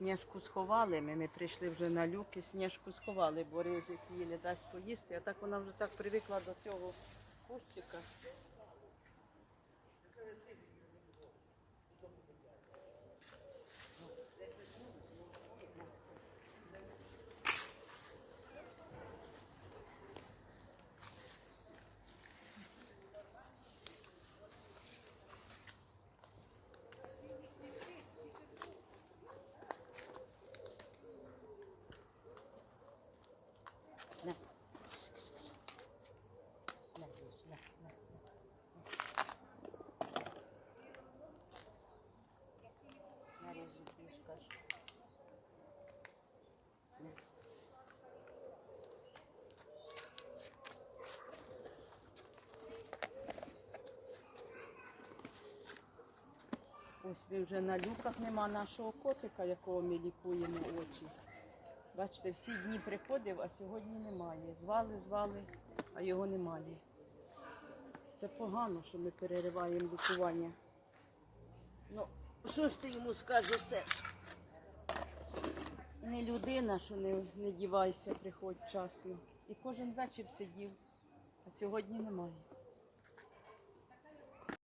Сніжку сховали, ми, ми прийшли вже на люки, сніжку сховали, бо рижик її не дасть поїсти, а так вона вже так привикла до цього кущика. Рижик, мішка Ось ми вже на люках нема нашого котика, якого ми лікуємо очі. Бачите, всі дні приходив, а сьогодні немає. Звали, звали, а його немає. Це погано, що ми перериваємо лікування. Ну, що ж ти йому скажеш, Серж? Не людина, що не, не дівайся, приходь вчасно. І кожен вечір сидів, а сьогодні немає.